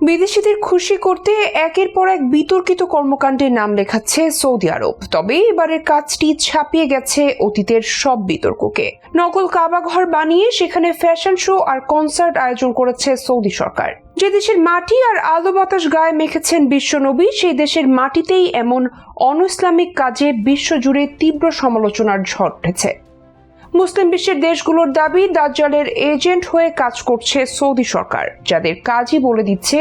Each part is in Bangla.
বিদেশিদের খুশি করতে একের পর এক বিতর্কিত কর্মকাণ্ডের নাম লেখাচ্ছে সৌদি আরব। তবে এবারের কাজটি ছাপিয়ে গেছে অতীতের সব বিতর্ককে। নকল কাবা ঘর বানিয়ে সেখানে ফ্যাশন শো আর কনসার্ট আয়োজন করেছে সৌদি সরকার। যে দেশের মাটি আর আলো বাতাস গায়ে মেখেছেন বিশ্বনবী সেই দেশের মাটিতেই এমন অনইসলামিক কাজে বিশ্বজুড়ে তীব্র সমালোচনার ঝড় উঠেছে। মুসলিম বিশ্বের দেশগুলোর দাবি, দাজ্জালের এজেন্ট হয়ে কাজ করছে সৌদি সরকার, যাদের কাজই বলে দিচ্ছে,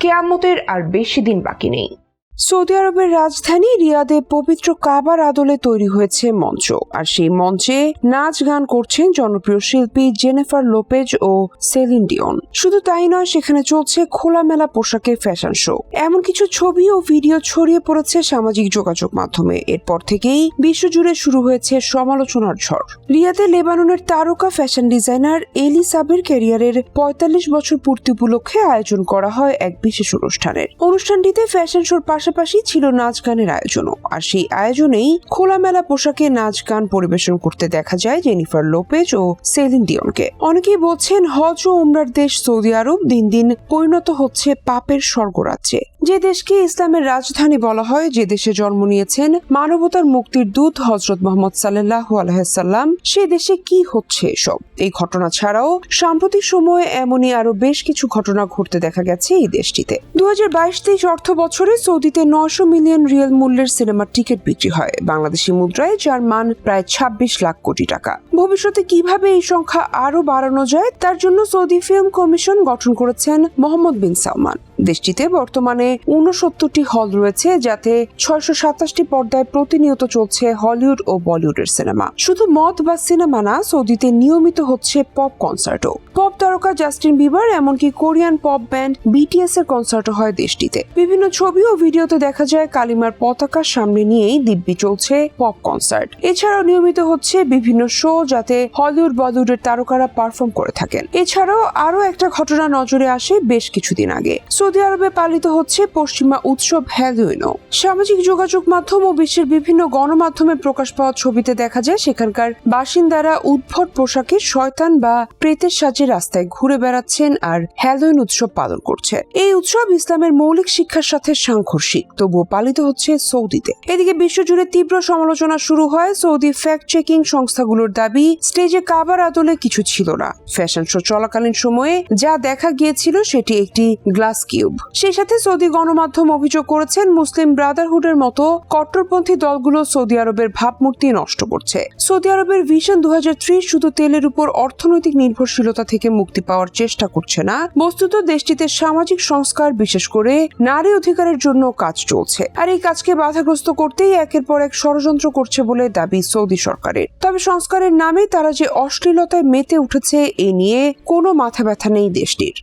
কেয়ামতের আর বেশি দিন বাকি নেই। সৌদি আরবের রাজধানী রিয়াদে পবিত্র কাবার আদলে তৈরি হয়েছে মঞ্চ। আর সেই মঞ্চে নাচ গান করছেন জনপ্রিয় শিল্পী জেনেফার লোপেজ ও সেলিন ডিওন। শুধু তাই নয়, সেখানে চলছে খোলামেলা পোশাকে ফ্যাশন শো। এমন কিছু ছবি ও ভিডিও ছড়িয়ে পড়েছে সামাজিক যোগাযোগ মাধ্যমে। এরপর থেকেই বিশ্বজুড়ে শুরু হয়েছে সমালোচনার ঝড়। রিয়াদে লেবাননের তারকা ফ্যাশন ডিজাইনার এলি সাবের ক্যারিয়ারের পঁয়তাল্লিশ বছর পূর্তি উপলক্ষে আয়োজন করা হয় এক বিশেষ অনুষ্ঠানের। অনুষ্ঠানটিতে ফ্যাশন শোর পাশাপাশি ছিল নাচ গানের আয়োজনও। আর সেই আয়োজনেই খোলামেলা পোশাকে নাচ গান পরিবেশন করতে দেখা যায় জেনিফার লোপেজ ও সেলিন ডিওনকে অনেকেই বলছেন হজ ও উমরার দেশ সৌদি আরব দিন দিন পরিণত হচ্ছে পাপের স্বর্গরাজ্যে। যে দেশকে ইসলামের রাজধানী বলা হয়, যে দেশে জন্ম নিয়েছেন মানবতার মুক্তির দূত হজরত মোহাম্মদ সাল্লাহ আলহাম সে দেশে কি হচ্ছে এসব? এই ঘটনা ছাড়াও সাম্প্রতিক সময়ে এমনই আরও বেশ কিছু ঘটনা ঘটতে দেখা গেছে এই দেশটিতে। দু হাজার বাইশ তেইশ অর্থ বছরে সৌদিতে নশো মিলিয়ন রিয়েল মূল্যের সিনেমার টিকিট বিক্রি হয়। বাংলাদেশি মুদ্রায় যার মান প্রায় ছাব্বিশ লাখ কোটি টাকা। ভবিষ্যতে কীভাবে এই সংখ্যা আরও বাড়ানো যায়, তার জন্য সৌদি ফিল্ম কমিশন গঠন করেছেন মোহাম্মদ বিন সালমান। দেশটিতে বর্তমানে উনসত্তরটি হল রয়েছে, যাতে ছয়শো সাতাশটি পর্দায় প্রতিনিয়ত চলছে হলিউড ও বলিউডের সিনেমা। শুধু মদ বা সিনেমা না, সৌদিতে নিয়মিত হচ্ছে পপ কনসার্টও। পপ তারকা জাস্টিন বিবার এমনকি কোরিয়ান পপ ব্যান্ড বিটিএস এর কনসার্টও হয় দেশটিতে। বিভিন্ন ছবি ও ভিডিওতে দেখা যায় কালিমার পতাকার সামনে নিয়েই দিব্যি চলছে পপ কনসার্ট। এছাড়াও নিয়মিত হচ্ছে বিভিন্ন শো যাতে হলিউড বলিউডের তারকারা পারফর্ম করে থাকেন। এছাড়াও আরও একটা ঘটনা নজরে আসে বেশ কিছুদিন আগে। সৌদি আরবে পালিত হচ্ছে পশ্চিমা উৎসব হ্যালোইনও। সামাজিক যোগাযোগ মাধ্যম ও বিশ্বের বিভিন্ন গণমাধ্যমে প্রকাশ পাওয়া ছবিতে দেখা যায় সেখানকার বাসিন্দারা উদ্ভট পোশাকে শয়তান বা প্রেতের সাজে রাস্তায় ঘুরে বেড়াচ্ছেন আর হ্যালোইন উৎসব পালন করছে। এই উৎসব ইসলামের মৌলিক শিক্ষার সাথে সাংঘর্ষিক, তবুও পালিত হচ্ছে সৌদিতে। এদিকে বিশ্বজুড়ে তীব্র সমালোচনা শুরু হয় সৌদি ফ্যাক্ট চেকিং সংস্থাগুলোর দাবি স্টেজে কাবার আদলে কিছু ছিল না। ফ্যাশন শো চলাকালীন সময়ে যা দেখা গিয়েছিল সেটি একটি গ্লাস কিউব। সেই সাথে সৌদি গণমাধ্যম অভিযোগ করেছেন, মুসলিম ব্রাদারহুডের মতো কট্টরপন্থী দলগুলো সৌদি আরবের ভাবমূর্তি নষ্ট করছে। সৌদি আরবের ভিশন দু শুধু তেলের উপর অর্থনৈতিক নির্ভরশীলতা থেকে মুক্তি পাওয়ার চেষ্টা করছে না, বস্তুত দেশটিতে সামাজিক সংস্কার, বিশেষ করে নারী অধিকারের জন্য কাজ চলছে। আর এই কাজকে বাধাগ্রস্ত করতেই একের পর এক ষড়যন্ত্র করছে বলে দাবি সৌদি সরকারের। তবে সংস্কারের নামে তারা যে অশ্লীলতায় মেতে উঠেছে এ নিয়ে কোনো মাথা ব্যথা নেই দেশটির।